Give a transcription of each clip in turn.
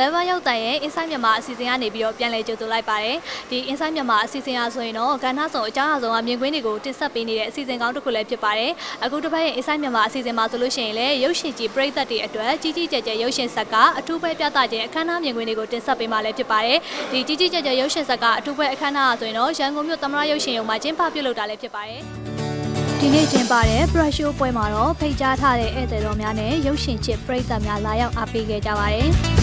11ရောက်တိုင်ရဲ့ Inside မြန်မာအစီအစဉ်ကနေပြီးတော့ပြန်လည်ကြိုဆိုလိုက်ပါတယ်။ဒီ Inside မြန်မာအစီအစဉ်အားဆိုရင်တော့ကဏ္ဍဆောင်အကြောင်းအရာဆောင်အမြင်ကွင်းတွေကိုတင်ဆက်ပေးနေတဲ့အစီအစဉ်ကောင်းတစ်ခုလည်းဖြစ်ပါတယ်။အခုတစ်ပတ်ရဲ့ Inside မြန်မာအစီအစဉ်မှာဆိုလို့ရှိရင်လည်းရုပ်ရှင်ကြီးပရိသတ်တွေအတွက်ကြီးကြီးကျယ်ကျယ်ရုပ်ရှင်ဆက်ကအထူးပဲပြသခြင်းအခမ်းအနားမြင်ကွင်းတွေကိုတင်ဆက်ပေးမှာလည်းဖြစ်ပါတယ်။ဒီကြီးကြီးကျယ်ကျယ်ရုပ်ရှင်ဆက်ကအထူးပဲအခမ်းအနားဆိုရင်တော့ရန်ကုန်မြို့သမရရုပ်ရှင်ရုံမှာကျင်းပပြုလုပ်တာလည်းဖြစ်ပါတယ်။ဒီနေ့ကျင်းပတဲ့ brush show ပွဲမှာတော့ဖိတ်ကြားထားတဲ့ဧည့်သည်တော်များနဲ့ရုပ်ရှင်ချစ်ပရိသတ်များလာရောက်အားပေးခဲ့ကြပါတယ်။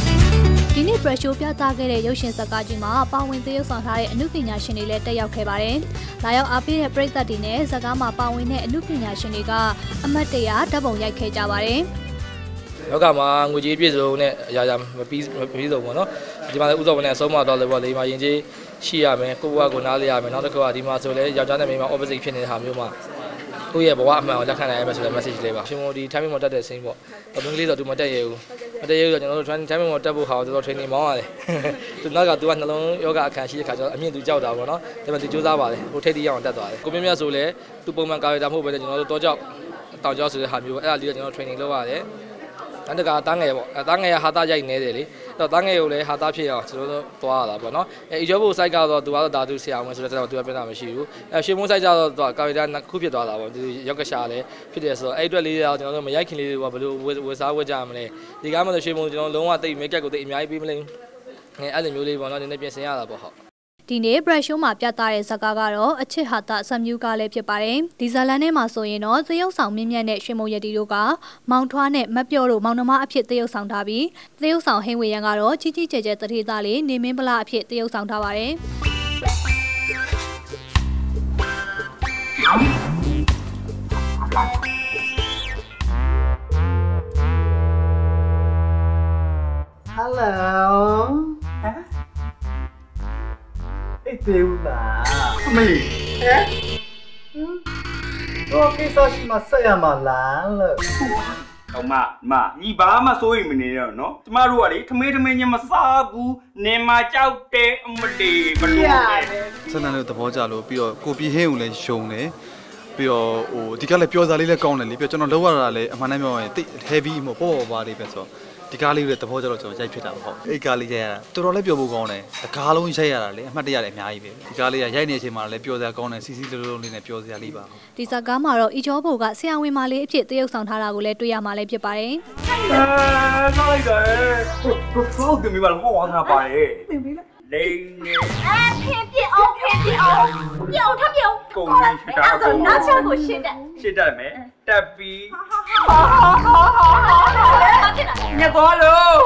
ဒီနေ့ brush show ပြသခဲ့တဲ့ရုပ်ရှင်ဇာတ်ကားကြီးမှာပါဝင်သရုပ်ဆောင်ထားတဲ့အမှုပညာရှင်တွေလည်းတက်ရောက်ခဲ့ပါတယ်။လာရောက်အားပေးတဲ့ပရိသတ်တွေနဲ့ဇာတ်ကားမှာပါဝင်တဲ့အမှုပညာရှင်တွေကအမတ်တရဓာတ်ပုံရိုက်ခဲ့ကြပါတယ်။လောကမှာငွေကြေးပြည့်စုံနဲ့အရာရာမပြီးမပြီးစုံပေါ့နော်ဒီမှာလည်းဥစ္စာဝင်နဲ့အဆုံးမတော့လည်းပေါ့လေဒီမှာရင်ကြီးရှိရမယ်ကိုဘွားကိုနားလေးရမယ်နောက်တစ်ခုကဒီမှာဆိုလဲယောက်ျားနဲ့မိန်းမ opposite ဖြစ်နေတဲ့ဟာမျိုးမှာ ကိုယ့်ရဲ့ဘဝအမှန်ကိုလက်ခံနိုင်ရမယ်ဆိုတဲ့ message လေးပါရှင်မိုဒီ timing မှာတက်တဲ့ scene ပေါ့အပင်ကလေးဆိုသူမတက်ရဘူးမတက်ရဘူးဆိုကျွန်တော်တို့ timing မှာတက်ဖို့ဟာတော်တော် training မောင်းရတယ်သူနောက်ကသူကနှလုံးယောဂအခန်းရှိတဲ့ခါကျတော့အမြင့်သူကြောက်တာပေါ့နော်ဒါပေမဲ့သူစူးစမ်းပါတယ်ဟိုထိတ်တိရအောင်တက်သွားတယ်ကိုမြင့်မြတ်ဆိုလဲသူပုံမှန်ကာရီတာမဟုတ်ပဲကျွန်တော်တို့တော့ကြောက်တောင်ကြောက်ဆိုတဲ့ဟာမျိုးအဲ့ဒါလေးကကျွန်တော် training လုပ်ရတယ် တန်တကာတန်းငယ်ပေါ့အဲတန်းငယ်ကဟာတာရိုက်နေတယ်လေအဲ့တော့တန်းငယ်ကိုလည်းဟာတာဖြစ်အောင်ကျွန်တော်တို့သွားရတာပေါ့နော်အဲအီဂျောဘို site ကတော့သူကတော့ဓာတုဆရာဝင်ဆိုတော့သူကပြန်တာမရှိဘူးအဲရှေမွန်း site ကျတော့သူကကာရီတာနှစ်ခုဖြစ်သွားတာပေါ့သူရောက်ကရှာလည်းဖြစ်တယ်ဆိုတော့အဲ့အတွက်လေးတော့ကျွန်တော်တို့မရိုက်ခင်လေးတွေကဘယ်လိုဝယ်စားဝယ်ကြမလဲဒီကားမှဆိုရှေမွန်းကျွန်တော်လုံးဝတိတ် make up ကိုတိတ်အများကြီးပေးမလဲအဲအဲ့လိုမျိုးလေးပေါ့နော်နည်းနည်းပြင်ဆင်ရတာပေါ့ဟုတ် ဒီနေ့ brush show မှာပြသတဲ့ဇာတ်ကားကတော့အချစ်ဟာတာဆမ်မြူကားလည်းဖြစ်ပါတယ်။ဒီဇာလန်ထဲမှာဆိုရင်တော့သရုပ်ဆောင်မြင့်မြတ်နဲ့ရွှေမုံရတီတို့ကမောင်ထွားနဲ့မပြော့တို့မောင်နှမအဖြစ်သရုပ်ဆောင်ထားပြီးသရုပ်ဆောင်ဟင်းဝေရန်ကတော့ကြီးကြီးကျယ်ကျယ်တထေသားလေးနေမင်းပလအဖြစ်သရုပ်ဆောင်ထားပါတယ်။ Hello အေး သေးဦးလားအမေဟဲ့တော့ကိစ္စရှိမှဆက်ရမှာလားလို့ဟောမမညီဘာမှစိုးရိမ်မနေတော့နော်ကျမတို့ကလေထမင်းထမင်းချင်းမစားဘူးနေမှာကြောက်တယ်အမလီဘလို့လဲဆန္ဒနဲ့သဘောကျလို့ပြီးတော့ကိုပြည်ဟင်းကိုလည်းယုံတယ်ပြီးတော့ဟိုဒီကလည်းပျော်စားလေးလည်းကောင်းတယ်လေပြီးတော့ကျွန်တော်လောက်ရတာလည်းအမှန်တမ်းပြောရင်တိတ် heavy မဟုတ်ပေါ့ပေါ့ပါလေးပဲဆိုတော့ ဒီကားလေးရဲ့သဘောကျတော့ကျွန်တော်ရိုက်ဖြစ်တာမဟုတ်အဲ့ကားလေးရိုက်ရတာတော်တော်လေးပျော်ဖို့ကောင်းတယ်တကားလုံးရိုက်ရတာလေအမှတ်တရလည်းအများကြီးပဲဒီကားလေးကရိုက်နေတဲ့အချိန်မှာလည်းပျော်စရာကောင်းတယ်စီစီလုံးလုံးလေးနဲ့ပျော်စရာလေးပါဒီဇာကားမှာတော့အီကျော်ဘိုကဆရာဝန်မလေးအဖြစ်တရုပ်ဆောင်ထားတာကိုလည်းတွေ့ရမှာလည်းဖြစ်ပါတယ်အဲထားလိုက်တာဟိုဘလော့ကမိမလည်းဟောဝါးထားပါရဲ့မင်းပြီးလားလိန်နေအဖေပြအောင်ဖေပြအောင်ပြောင်းထပြောင်းကုန်ပြီဒါဆိုနောက်ချက်ကိုရှင်းတက်ရှင်းတက်မယ် တက်ပြီးညက်တော်လို့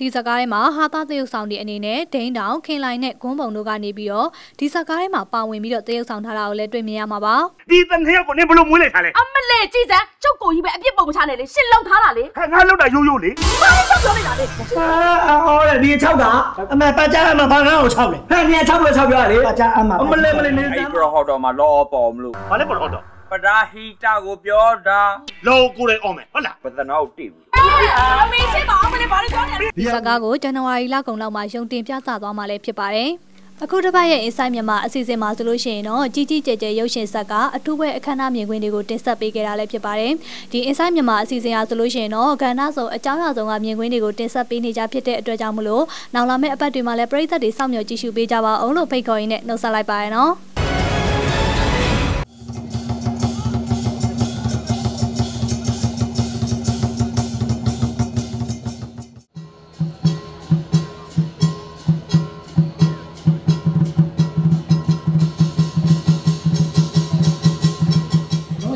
ဒီစကားထဲမှာဟာသသရုပ်ဆောင်တွေအနေနဲ့ဒိန်းတောင်ခင်လိုင်နဲ့ဂွန်းပုံတို့ကနေပြီးတော့ဒီစကားထဲမှာပါဝင်ပြီးတော့သရုပ်ဆောင်ထားတာကိုလည်းတွေ့မြင်ရမှာပါဒီတန်ခရောက်ကိုနင်ဘလို့မွေးလိုက်တာလဲအမလေးကြည်စမ်းကျုပ်ကိုကြီးပဲအပြစ်ပုံမချနဲ့လေရှစ်လောက်ထားတာလေခါငါလောက်တာရိုးရိုးလေဘာလို့ချက်ပြောနေတာလဲဟောလေဒီ6ကအမပါကြအမဘာငါ့ကို6လဲဟဲ့ဒီ6လို့6ပြောရလေပါကြအမအမလေးမလေးနေစမ်းဘရော့ဟော့တော့မှာလော်ပေါ်မလို့ဘာလဲဘရော့ဟော့တော့ ပဒါဟီတာကိုပြောတာလောကိုယ်တိုင်အောင်မယ်ဟုတ်လားပဒနာကိုတိဘူးအမေရှင်းပါအမလေးဘာလို့ပြောနေလဲဒီဇာတ်ကားကိုဇန်နဝါရီလကုန်လောက်မှာရုံတင်ပြသသွားမှာလည်းဖြစ်ပါတယ်အခုတစ်ပတ်ရဲ့ Inside မြန်မာအစီအစဉ်မှာဆိုလို့ရှိရင်တော့ကြီးကြီးကျယ်ကျယ်ရုပ်ရှင်ဆက်ကအထူးပဲအခမ်းအနားမြင်ကွင်းတွေကိုတင်ဆက်ပေးခဲ့တာလည်းဖြစ်ပါတယ်။ဒီ Inside မြန်မာအစီအစဉ်အားဆိုလို့ရှိရင်တော့ကဏ္ဍဆောင်အကြောင်းအရာဆုံးကမြင်ကွင်းတွေကိုတင်ဆက်ပေးနေကြဖြစ်တဲ့အတွက်ကြောင့်မလို့နောက်လာမယ့်အပတ်တွေမှာလည်းပရိသတ်တွေစောင့်မျှော်ကြည့်ရှုပေးကြပါအောင်လို့ဖိတ်ခေါ်ရင်းနဲ့နှုတ်ဆက်လိုက်ပါရနော်။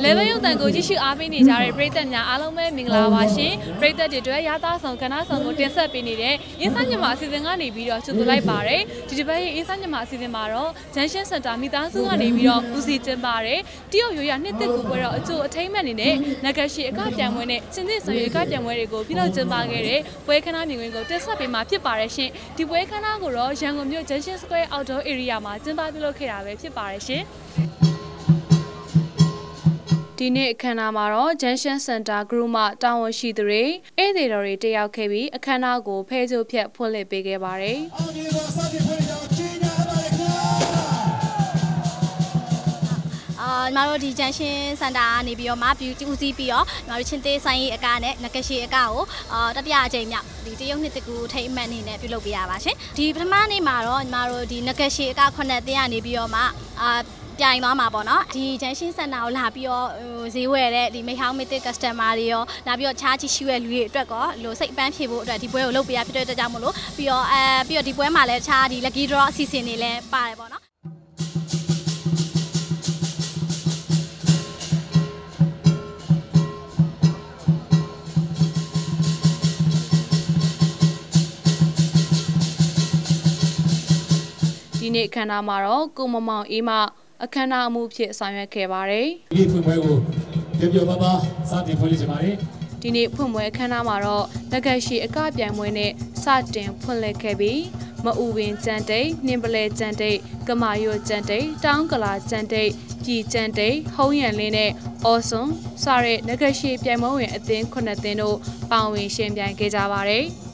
level ရုပ်တံကိုကြည့်ရှုအားပေးနေကြတဲ့ပရိသတ်များအားလုံးပဲမင်္ဂလာပါရှင်ပရိသတ်တွေအတွက်ရသားဆောင်ကဏ္ဍဆောင်ကိုတင်ဆက်ပေးနေတဲ့ Inside မြန်မာအစီအစဉ်ကနေပြီးတော့ချူသွလိုက်ပါတယ်ဒီတစ်ပတ်ရဲ့ Inside မြန်မာအစီအစဉ်မှာတော့ Junction Center မိသားစုကနေပြီးတော့ဦးစီးကျင်းပါတယ်တရုတ်ရိုးရနှစ်သက်ကူပွဲတော့အကျိုးအထိမ့်မဲ့အနေနဲ့နဂတ်ရှိအကပြန်ပွဲနဲ့ချင်းသစ်ဆွေအကပြန်ပွဲတွေကိုပြုလုပ်ကျင်းပခဲ့တဲ့ပွဲခန်းနာမြင်ကွင်းကိုတင်ဆက်ပေးမှာဖြစ်ပါတယ်ရှင်ဒီပွဲခန်းနာကိုတော့ရန်ကုန်မြို့ Junction Square Outdoor Area မှာကျင်းပပြုလုပ်ခဲ့တာပဲဖြစ်ပါတယ်ရှင် ဒဒီနေ့အခမ်းအနားမှာတော့ Junction Center Group မှတာဝန်ရှိသူတွေဧည့်သည်တော်တွေတက်ရောက်ခဲ့ပြီးအခမ်းအနားကိုဖဲကြိုးဖြတ်ဖွင့်လှစ်ပေးခဲ့ပါတယ်။အာညီမတို့ဒီဂျန်ရှင်းစင်တာကနေပြီးတော့မှ beauty ဦးစီးပြီးတော့ညီမတို့ချင်းသေးဆိုင်ရေးအကားနဲ့ငကရှိအကားကိုအာတတိယအကြိမ်မြောက်ဒီတရုတ်နှစ်တကူထိတ်အမှတ်အနေနဲ့ပြုလုပ်ပေးရပါရှင်ဒီပထမနေ့မှာတော့ညီမတို့ဒီငကရှိအကားခုနှစ်တင်းကနေပြီးတော့မှအာ ပြိုင်သွားမှာပေါ့နော်ဒီ junction center ကိုလာပြီးတော့ဟိုဈေးဝယ်တဲ့ဒီမိဟောင်းမစ်တစ် customer တွေရောလာပြီးတော့ချားချီရှိတဲ့လူတွေအတွက်ကောလို့စိတ်ပန်းဖြေဖို့အတွက်ဒီပွဲကိုလုပ်ပေးရဖြစ်တဲ့အတွက်ကြောင့်မလို့ပြီးတော့အဲပြီးတော့ဒီပွဲမှာလည်းချားဒီ lucky draw အစီအစဉ်တွေလည်းပါတယ်ပေါ့နော်ဒီနေ့အခမ်းအနားမှာတော့ကိုမမောင်အေးမ အခမ်းအနားအမှုဖြစ်ဆောင်ရွက်ခဲ့ပါတယ်ဒီဖွင့်ပွဲကိုပြပြပပစတင်ဖွင့်လှစ်ကြပါမယ်။ဒီနေ့ဖွင့်ပွဲအခမ်းအနားမှာတော့လက်ကရှိအကပြိုင်ပွဲနဲ့စတင်ဖွင့်လှစ်ခဲ့ပြီးမအူပင်ကျန်တိတ်နှင်းပလဲကျန်တိတ်ကမာရွတ်ကျန်တိတ်တောင်းကလာကျန်တိတ်ပြည်ကျန်တိတ်ဟုံးရံလင်းနဲ့အော်ဆွန်စတဲ့လက်ကရှိပြိုင်ပွဲဝင်အသင်းခုနှစ်သင်းတို့ပါဝင်ရှင်ပြိုင်ခဲ့ကြပါတယ်။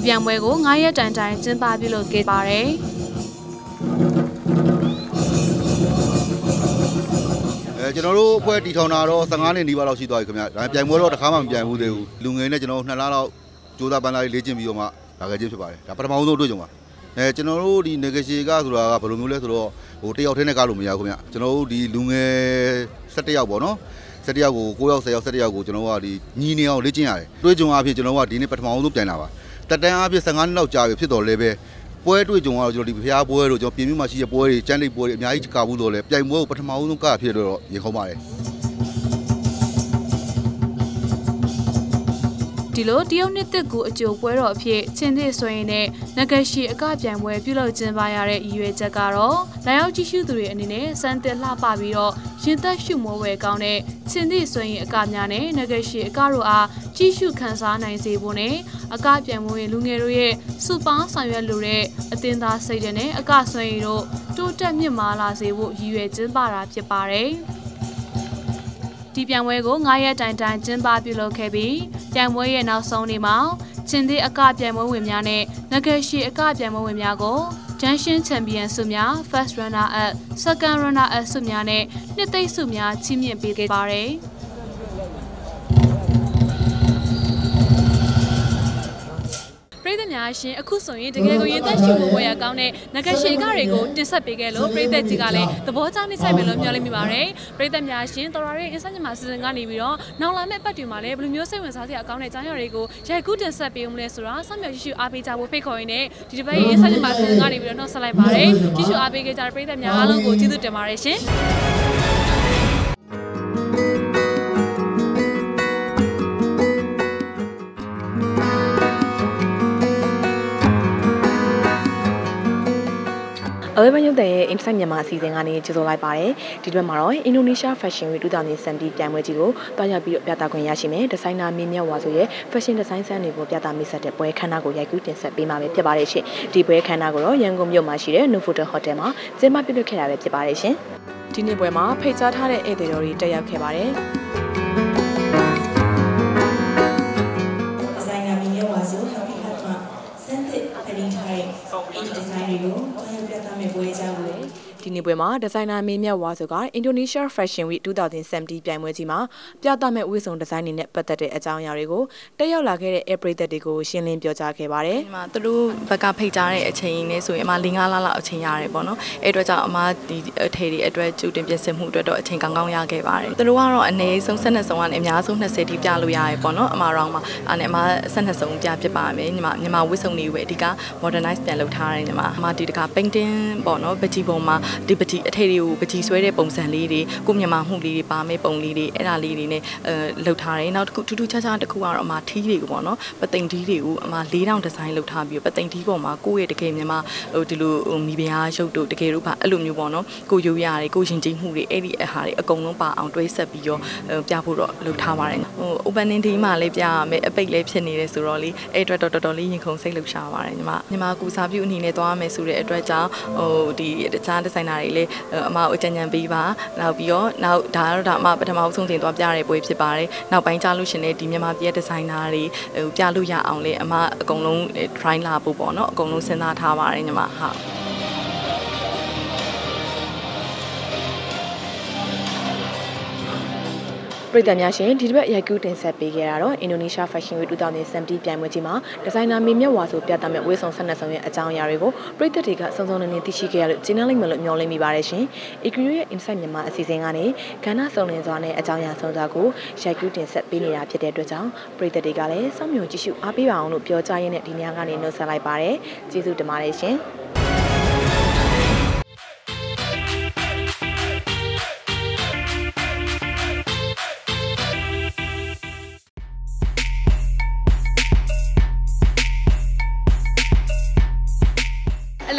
ဒီပြိုင်ပွဲကို9ရက်တိုင်တိုင်ကျင်းပပြုလုပ်ခဲ့ပါတယ်အဲကျွန်တော်တို့အဖွဲ့တီထောင်တာတော့15နှစ်နီးပါးလောက်ရှိသွားပြီခင်ဗျဒါပေမဲ့ပြိုင်ပွဲတော့တစ်ခါမှမပြိုင်ဘူးသေးဘူးလူငယ်နဲ့ကျွန်တော်တို့2လလောက်ကြိုးစားပန်းလာလေးလေ့ကျင့်ပြီးတော့မှလာခဲ့ခြင်းဖြစ်ပါတယ်ဒါပထမဆုံးတွေ့ကြုံပါအဲကျွန်တော်တို့ဒီ negotiate ကဆိုတာကဘယ်လိုမျိုးလဲဆိုတော့ဟိုတယောက်တည်းနဲ့ကားလို့မရဘူးခင်ဗျကျွန်တော်တို့ဒီလူငယ်17ယောက်ပေါ့နော်17ယောက်ကို9ယောက်10ယောက်17ယောက်ကိုကျွန်တော်တို့ကဒီညီနေအောင်လေ့ကျင့်ရတယ်တွေ့ကြုံအဖြစ်ကျွန်တော်တို့ကဒီနေ့ပထမဆုံးပြိုင်လာပါ တက်တန်းအဖြစ်15နှစ်လောက်ကြာပြီဖြစ်တော်လဲပဲပွဲတွေ့ကြုံကတော့ကျွန်တော်ဒီဖျားပွဲတို့ကျွန်တော်ပြင်ပြမှာရှိတဲ့ပွဲတွေကျန်းလိပ်ပွဲတွေအများကြီးကာဘူးတော့လဲပြိုင်ပွဲကိုပထမဆုံးကဖြစ်တော့ရင်ခုံးပါတယ် ဒီလိုတရုတ်နှစ်သက်ကူအကျိုးပွဲတော်အဖြစ်ချင်းသစ်ဆိုရင်နဲ့ငကရှိအကပြိုင်ပွဲပြုလုပ်ကျင်းပရတဲ့ရည်ရွယ်ချက်ကတော့လာရောက်ကြည့်ရှုသူတွေအနေနဲ့စံသစ်လှပပြီးတော့ရင်သက်ရှုမိုးဝယ်ကောင်းတဲ့ချင်းသစ်ဆိုရင်အကများနဲ့ငကရှိအကတို့အားကြည့်ရှုခန်းစားနိုင်စေဖို့နဲ့အကပြိုင်ပွဲလူငယ်တို့ရဲ့စုပေါင်းဆောင်ရွက်လိုတဲ့အသင်းသားစိတ်ဓာတ်နဲ့အကဆွေရင်တို့တိုးတက်မြင့်မားလာစေဖို့ရည်ရွယ်ကျင်းပတာဖြစ်ပါတယ်။ ဒီပြိုင်ပွဲကို9ရက်တိုင်တိုင်ကျင်းပပြုလုပ်ခဲ့ပြီးပြိုင်ပွဲရဲ့နောက်ဆုံးနေ့မှာချင်းသေးအကပြိုင်ပွဲဝင်များနဲ့ငကရှိအကပြိုင်ပွဲဝင်များကို Junction Champion ဆုများ First Runner Up Second Runner Up ဆုများနဲ့နှစ်သိမ့်ဆုများချီးမြှင့်ပေးခဲ့ပါတယ်။ ပြည်သူများရှင်အခုဆိုရင်တကယ်ကိုရင်သက်ရှိဖို့ဝယ်ရကောင်းတဲ့ငကရှိကတွေကိုတင်ဆက်ပေးခဲ့လို့ပြည်သက်ကြီးကလည်းသဘောကျနေဆိုင်မယ်လို့မျှော်လင့်မိပါတယ်ပြည်သက်များရှင်တော်ရရဲ့အင်းစညမှာစီစဉ်ကနေပြီးတော့နောက်လာမယ့်ပတ်တွေမှာလည်းဘယ်လိုမျိုးစိတ်ဝင်စားစရာအကောင်းတဲ့အကြောင်းအရာတွေကိုရိုက်ကူးတင်ဆက်ပေးဦးမလဲဆိုတာစောင့်မျှော်ကြည့်ရှုအားပေးကြဖို့ဖိတ်ခေါ်ရင်းနဲ့ဒီတစ်ပတ်ရဲ့အင်းစညမှာစီစဉ်ကနေပြီးတော့နှုတ်ဆက်လိုက်ပါတယ်ကြည့်ရှုအားပေးခဲ့ကြတဲ့ပြည်သက်များအားလုံးကိုကျေးဇူးတင်ပါတယ်ရှင် အဝေးမယုတ်တဲ့ရဲ့ Insight မြန်မာအစီအစဉ်ကနေကြိုဆိုလိုက်ပါတယ်ဒီတွက်မှာတော့ Indonesia Fashion Week 2017ပြိုင်ပွဲကြီးကိုတွားရောက်ပြီးတော့ပြသခွင့်ရရှိမယ်ဒီဇိုင်နာမင်းမြတ်ဝါဆိုရဲ့ Fashion Design ဆန်းတွေကိုပြသမိတ်ဆက်တဲ့ပွဲခန်းနာကိုရိုက်ကူးတင်ဆက်ပေးမှာပဲဖြစ်ပါတယ်ရှင်ဒီပွဲခန်းနာကိုတော့ရန်ကုန်မြို့မှာရှိတဲ့ Novotel Hotel မှာကျင်းပပြုလုပ်ခဲ့တာပဲဖြစ်ပါတယ်ရှင်ဒီနေ့ပွဲမှာဖိတ်ကြားထားတဲ့ဧည့်သည်တော်တွေတက်ရောက်ခဲ့ပါတယ် ပြသမယ့်ပွဲကြောင်းကို ဒီနေ့ပွဲမှာဒီဇိုင်နာမင်းမြတ်ဝါဆိုက Indonesia Fashion Week 2017ပြိုင်ပွဲကြီးမှာပြသမဲ့ဝိစုံဒီဇိုင်းတွေနဲ့ပတ်သက်တဲ့အကြောင်းအရာတွေကိုတက်ရောက်လာခဲ့တဲ့ Air ပရိသတ်တွေကိုရှင်းလင်းပြောကြားခဲ့ပါတယ်ဒီမှာသူတို့ဘက်ကဖိတ်ကြားတဲ့အချိန်နဲ့ဆိုရင်အမ၄၅လလောက်အချိန်ရတယ်ပေါ့နော်အဲ့အတွက်ကြောင့်အမဒီအထေတွေအတွက်ကြိုတင်ပြင်ဆင်မှုအတွက်တော့အချိန်ကောင်းကောင်းရခဲ့ပါတယ်သူတို့ကတော့အနည်းဆုံး12စုံကနေအများဆုံး20ထိပြလို့ရတယ်ပေါ့နော်အမ round မှာအဲ့နဲ့အမ12စုံပြဖြစ်ပါမယ်ညီမညီမဝစ်စုံတွေကိုပဲအဓိက modernize ပြန်လုပ်ထားတယ်ညီမအမဒီတက painting ပေါ့နော်ပကြီးပုံမှာဒီပကြီးအထည်တွေကိုပကြီးဆွဲတဲ့ပုံစံလေးတွေကိုမြန်မာမှုလေးတွေပါမဲ့ပုံလေးတွေအဲ့ဒါလေးတွေနဲ့အဲလှုပ်ထားတယ်နောက်တစ်ခုထူးထူးခြားခြားတစ်ခုကတော့အမထီးတွေကိုပေါ့နော်ပသိမ်ထီးတွေကိုအမ၄တောင်ဒီဇိုင်းလုပ်ထားပြီးပသိမ်ထီးပေါ်မှာကိုယ့်ရဲ့တကယ်မြန်မာဟိုဒီလိုမိဖုရားရုပ်တို့တကယ်လို့ပါအဲ့လိုမျိုးပေါ့နော်ကိုရုပ်ရတယ်ကိုရှင်ကြီးမှုတွေအဲ့ဒီအဟာတွေအကုန်လုံးပါအောင်တွဲဆက်ပြီးတော့ပြဖို့တော့လုပ်ထားပါတယ်ဟို opening day မှာလည်းပြရမယ်အပိတ်လည်းဖြစ်နေတယ်ဆိုတော့လေအဲ့အတွက်တော့တော်တော်လေးရင်ခုန်စိတ်လှုပ်ရှားပါတယ်ညီမညီမကူစားပြုအနေနဲ့သွားမယ်ဆိုတဲ့အတွက်ကြောင့်ဟိုဒီတခြားဒီဇိုင်နာတွေလည်းအမအကြံဉာဏ်ပေးပါနောက်ပြီးတော့နောက်ဒါကတော့ဒါအမပထမဆုံးတင်သွားပြရတဲ့ပွဲဖြစ်ပါတယ်နောက်ပိုင်းကြားလို့ရှင်လည်းဒီမြန်မာပြည်ဒီဇိုင်နာတွေဟိုပြလို့ရအောင်လေအမအကုန်လုံး try လာဖို့ပေါ့နော်အကုန်လုံးစဉ်းစားထားပါတယ်ညီမဟုတ် ပြည်သူများရှင်ဒီတစ်ပတ်ရိုက်ကူးတင်ဆက်ပေးခဲ့တာတော့ Indonesia Fashion Week 2017ပြိုင်ပွဲကြီးမှာဒီဇိုင်နာမေမြတ်ဝါဆိုပြသမဲ့ဝေးဆောင်ဆက်နက်ဆောင်ရဲ့အကြောင်းအရာတွေကိုပြည်သက်တွေကစုံစုံလင်လင်သိရှိခဲ့ရလို့ကျင်းနှလိမ့်မယ်လို့မျှော်လင့်မိပါတယ်ရှင်။ EQ ရဲ့ Insight မြန်မာအစီအစဉ်ကနေကဏ္ဍစုံလင်စွာနဲ့အကြောင်းအရာဆုံးစွာကိုရိုက်ကူးတင်ဆက်ပေးနေတာဖြစ်တဲ့အတွက်ကြောင့်ပြည်သက်တွေကလည်းစောင့်မျှော်ကြည့်ရှုအားပေးပါအောင်လို့ပြောကြားရင်းနဲ့ဒီညကနေနှုတ်ဆက်လိုက်ပါတယ်။ကျေးဇူးတင်ပါတယ်ရှင်။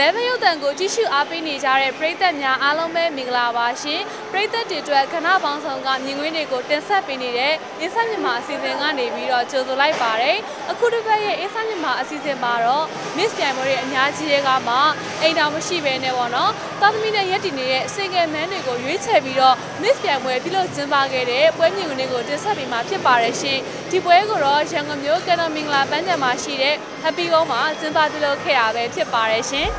Eleven ရုပ်တံကိုကြည့်ရှုအားပေးနေကြတဲ့ပရိသတ်များအားလုံးပဲမင်္ဂလာပါရှင်ပရိသတ်တွေအတွက်ခဏပေါင်းဆောင်ကမြင်ကွင်းတွေကိုတင်ဆက်ပေးနေတဲ့ Insight မြန်မာအစီအစဉ်ကနေပြီးတော့ကြိုဆိုလိုက်ပါတယ်အခုတစ်ပတ်ရဲ့ Insight မြန်မာအစီအစဉ်မှာတော့ Miss ပြိုင်ပွဲတွေအများကြီးတွေကမှအိမ်တော်မရှိဘဲနဲ့ပေါ့နော်သားသမီးနဲ့ရက်တည်နေတဲ့ single man တွေကိုရွေးချယ်ပြီးတော့ Miss ပြိုင်ပွဲပြုလုပ်ကျင်းပခဲ့တဲ့ပွဲမြင်ကွင်းတွေကိုတင်ဆက်ပေးမှာဖြစ်ပါတယ်ရှင်ဒီပွဲကိုတော့ရန်ကုန်မြို့ကနမင်္ဂလာပန်းခြံမှာရှိတဲ့ Happy Home မှာကျင်းပပြုလုပ်ခဲ့တာပဲဖြစ်ပါတယ်ရှင်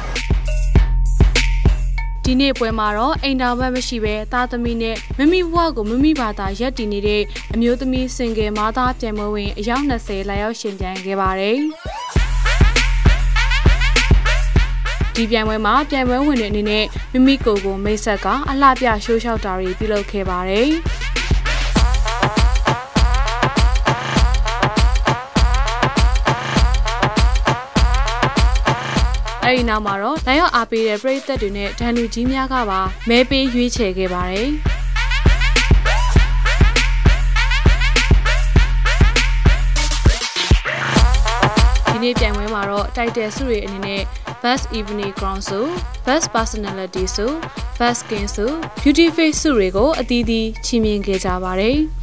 ဒီနေ့ပွဲမှာတော့အိမ်တော်ဘက်မရှိဘဲသားသမီးနဲ့မမိဘွားကိုမမိဘာသာရက်တည်နေတဲ့အမျိုးသမီးစင်ကယ်မားသားပြိုင်ပွဲဝင်အယောက်20လာရောက်ရှင်ပြိုင်ခဲ့ပါတယ်။ဒီပြိုင်ပွဲမှာပြိုင်ပွဲဝင်တွေအနေနဲ့မိမိကိုယ်ကိုမိတ်ဆက်က အလှပြရှိုးလျှောက်တာတွေပြုလုပ်ခဲ့ပါတယ်။ အဲ့ဒီနောက်မှာတော့လိုင်ရော့အားပေးတဲ့ပရိသတ်တွေနဲ့ဒန်လူကြီးများကပါမဲပေးရွေးချယ်ခဲ့ပါတယ်ဒီနေ့ပြိုင်ပွဲမှာတော့တိုက်တယ်စုတွေအနေနဲ့ Best Evening Crown ဆု Best Personality ဆု Best Skin ဆု Beauty Face ဆုတွေကိုအသီးသီးချီးမြှင့်ခဲ့ကြပါတယ်။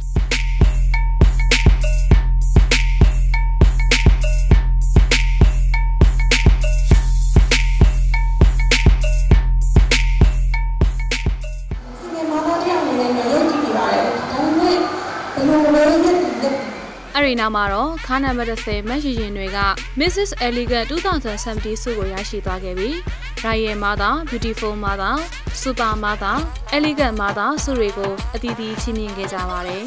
နောက်မှာတော့ခါနံပါတ်30မက်ရှင်ရှင်တွေက Mrs. Elegant 2070ဆုကိုရရှိသွားခဲ့ပြီး Royal Mother, Beautiful Mother, Super Mother, Elegant Mother ဆုတွေကိုအသီးသီးချီးမြှင့်ခဲ့ကြပါတယ်။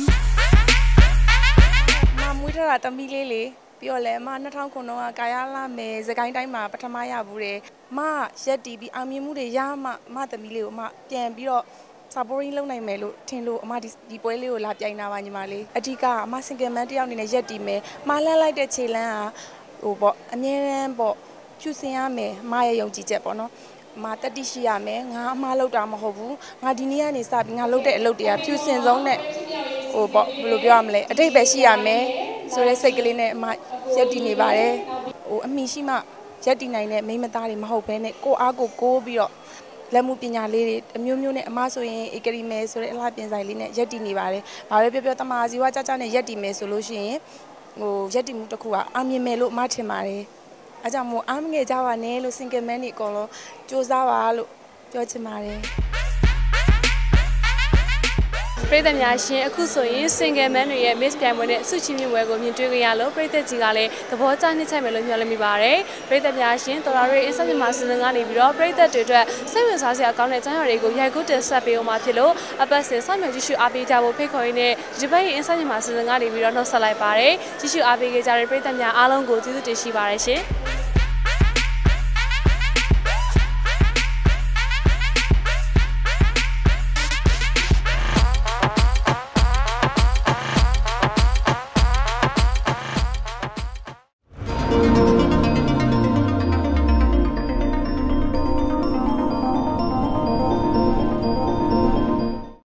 မမွေးထားတာတမီးလေးလေးပြီးတော့လည်းအမ2000ခုနှုန်းကကာယလာမယ်စကိုင်းတိုင်းမှာပထမရဘူးတယ်။မရက်တီပြီးအောင်မြင်မှုတွေရမှမသမီးလေးကိုအမပြန်ပြီးတော့ supporting လုပ်နိုင်မယ်လို့ထင်လို့အမဒီဒီပွဲလေးကိုလာပြိုင်တာပါညီမလေးအဓိကအမ single man တယောက်အနေနဲ့ရက်တီမယ်မှားလန်းလိုက်တဲ့ခြေလန်းကဟိုပေါ့အမြဲတမ်းပေါ့ဖြူစင်ရမယ်အမရဲ့ယုံကြည်ချက်ပေါ့နော်မတက်တိရှိရမယ်ငါအမှားလုပ်တာမဟုတ်ဘူးငါဒီနေ့ကနေစပြီးငါလုပ်တဲ့အလုပ်တွေကဖြူစင်ဆုံးနဲ့ဟိုပေါ့ဘယ်လိုပြောရမလဲအတိတ်ပဲရှိရမယ်ဆိုတဲ့စိတ်ကလေးနဲ့အမရက်တည်နေပါတယ်ဟိုအမိရှိမှရက်တည်နိုင်တဲ့မိမသားတွေမဟုတ်ဘဲနဲ့ကိုအားကိုကိုးပြီးတော့ လက်မှုပညာလေးတွေအမျိုးမျိုးနဲ့အမဆိုရင်ဧကရီမယ်ဆိုတဲ့အလားပြင်ဆိုင်လေးနဲ့ရက်တည်နေပါတယ်။ဘာပဲပြောပြောတမာစီဝါကြကြနဲ့ရက်တည်မယ်ဆိုလို့ရှိရင်ဟိုရက်တည်မှုတစ်ခုကအောင်မြင်မယ်လို့အမထင်ပါတယ်။အဲကြောင့်မို့အားမငယ်ကြပါနဲ့လို့ single man တွေအကုန်လုံးစူးစမ်းပါလို့ပြောချင်ပါတယ်။ ပြည်သက်များရှင်အခုဆိုရင် single man တွေရဲ့ miss ပြိုင်ပွဲနဲ့ဆုချီးမြှင့်ပွဲကိုမြင်တွေ့ကြရလို့ပြည်သက်ကြီးကလည်းသဘောကျနှိမ့်ချိုက်မယ်လို့မျှော်လင့်မိပါတယ်ပြည်သက်များရှင်တော်တော်ရေး Instagram မှာစီစဉ်ကနေပြီးတော့ပြည်သက်တွေအတွက်စိတ်ဝင်စားစရာကောင်းတဲ့ကျမ်းစာတွေကိုရိုက်ကူးတင်ဆက်ပေးအောင်မှာဖြစ်လို့အပတ်စဉ်စောင့်မျှော်ကြည့်ရှုအားပေးကြဖို့ဖိတ်ခေါ်ရင်းနဲ့ဒီဘက်ရဲ့ Instagram မှာစီစဉ်ကနေပြီးတော့နှုတ်ဆက်လိုက်ပါတယ်ကြည့်ရှုအားပေးကြတဲ့ပြည်သက်များအားလုံးကိုကျေးဇူးတင်ရှိပါတယ်ရှင်